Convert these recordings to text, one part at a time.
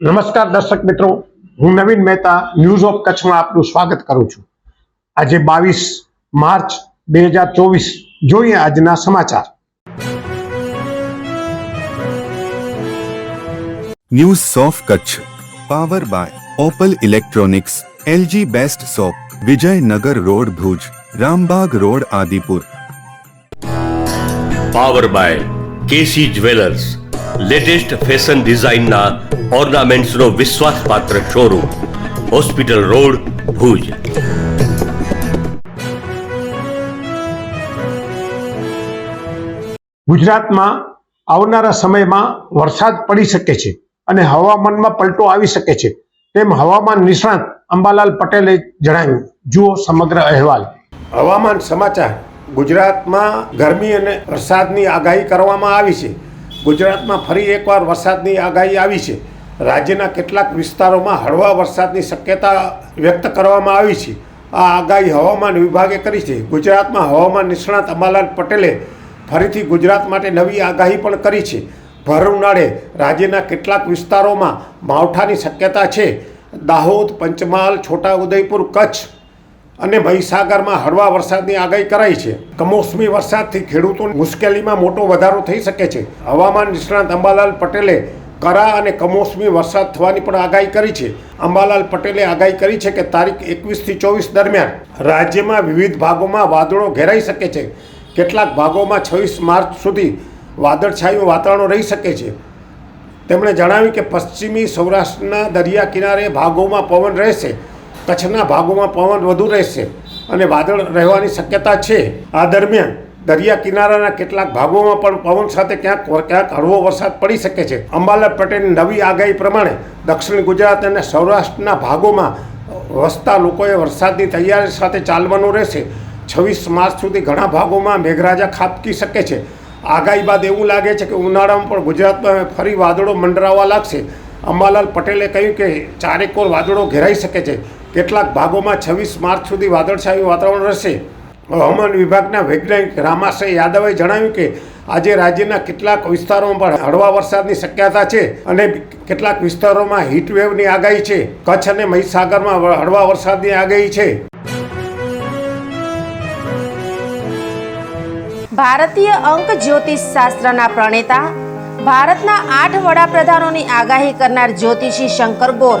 નમસ્કાર દર્શક મિત્રો હું નવીન મહેતા ન્યૂઝ ઓફ કચ્છમાં આપનું સ્વાગત કરું છું. આજે બાવીસ માર્ચ બે હજાર ચોવીસ જોઈએ આજના સમાચાર. News of Kutch power by Opal electronics LG best shop Vijaynagar road Bhuj Rambagh road Adipur. Power by KC jewellers latest fashion ડિઝાઇનના ઓર્નામેન્ટ્સનો વિશ્વાસપાત્ર શોરૂમ હોસ્પિટલ રોડ ભુજ. ગુજરાતમાં આવનારા સમયમાં વરસાદ પડી શકે છે અને હવામાનમાં પલટો આવી શકે છે. તેમ હવામાન નિષ્ણાત અંબાલાલ પટેલે જણાવ્યું. જુઓ સમગ્ર અહેવાલ. હવામાન સમાચાર. ગુજરાતમાં ગરમી અને વરસાદની આગાહી કરવામાં આવી છે. ગુજરાતમાં ફરી એકવાર વરસાદની આગાહી આવી છે. રાજ્યના કેટલાક વિસ્તારોમાં હળવા વરસાદની શક્યતા વ્યક્ત કરવામાં આવી છે. આ આગાહી હવામાન વિભાગે કરી છે. ગુજરાતમાં હવામાન નિષ્ણાત અંબાલાલ પટેલે ફરીથી ગુજરાત માટે નવી આગાહી પણ કરી છે. ભર ઉનાળે રાજ્યના કેટલાક વિસ્તારોમાં માવઠાની શક્યતા છે. દાહોદ, પંચમહાલ, છોટાઉદેપુર, કચ્છ અને મહીસાગરમાં હળવા વરસાદની આગાહી કરાઈ છે. કમોસમી વરસાદથી ખેડૂતોની મુશ્કેલીમાં મોટો વધારો થઈ શકે છે. હવામાન નિષ્ણાત અંબાલાલ પટેલે કરા અને કમોસમી વરસાદ થવાની પણ આગાહી કરી છે. અંબાલાલ પટેલે આગાહી કરી છે કે તારીખ એકવીસથી ચોવીસ દરમિયાન રાજ્યમાં વિવિધ ભાગોમાં વાદળો ઘેરાઈ શકે છે. કેટલાક ભાગોમાં છવ્વીસ માર્ચ સુધી વાદળછાયું વાતાવરણ રહી શકે છે. તેમણે જણાવ્યું કે પશ્ચિમી સૌરાષ્ટ્રના દરિયા કિનારે ભાગોમાં પવન રહેશે. કચ્છના ભાગોમાં પવન વધુ રહેશે અને વાદળ રહેવાની શક્યતા છે. આ દરમિયાન દરિયા કિનારાના કેટલાક ભાગોમાં પણ પવન સાથે ક્યાંક ક્યાંક હળવો વરસાદ પડી શકે છે. અંબાલાલ પટેલની નવી આગાહી પ્રમાણે દક્ષિણ ગુજરાત અને સૌરાષ્ટ્રના ભાગોમાં વસતા લોકોએ વરસાદની તૈયારી સાથે ચાલવાનું રહેશે. છવ્વીસ માર્ચ સુધી ઘણા ભાગોમાં મેઘરાજા ખાબકી શકે છે. આગાહી બાદ એવું લાગે છે કે ઉનાળામાં પણ ગુજરાતમાં ફરી વાદળો મંડરાવા લાગશે. અંબાલાલ પટેલે કહ્યું કે ચારેકોર વાદળો ઘેરાઈ શકે છે. કેટલાક ભાગોમાં છવ્વીસ માર્ચ સુધી વાદળછાયું વાતાવરણ રહેશે. હવામાન વિભાગના વૈજ્ઞાનિક રામાશય યાદવે જણાવ્યું કે આજે રાજ્યના કેટલાક વિસ્તારોમાં પણ હળવા વરસાદની શક્યતા છે અને કેટલાક વિસ્તારોમાં હીટવેવની આગાહી છે. કચ્છ અને મહીસાગરમાં હળવા વરસાદની આગાહી છે. ભારતીય અંક જ્યોતિષ શાસ્ત્રના પ્રણેતા, ભારતના આઠ વડાપ્રધાનોની આગાહી કરનાર જ્યોતિષી શંકર ગોર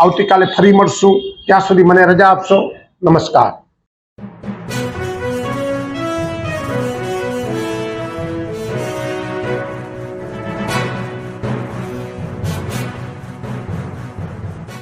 આવતીકાલે ફરી મળશું. ત્યાં સુધી મને રજા આપશો. નમસ્કાર.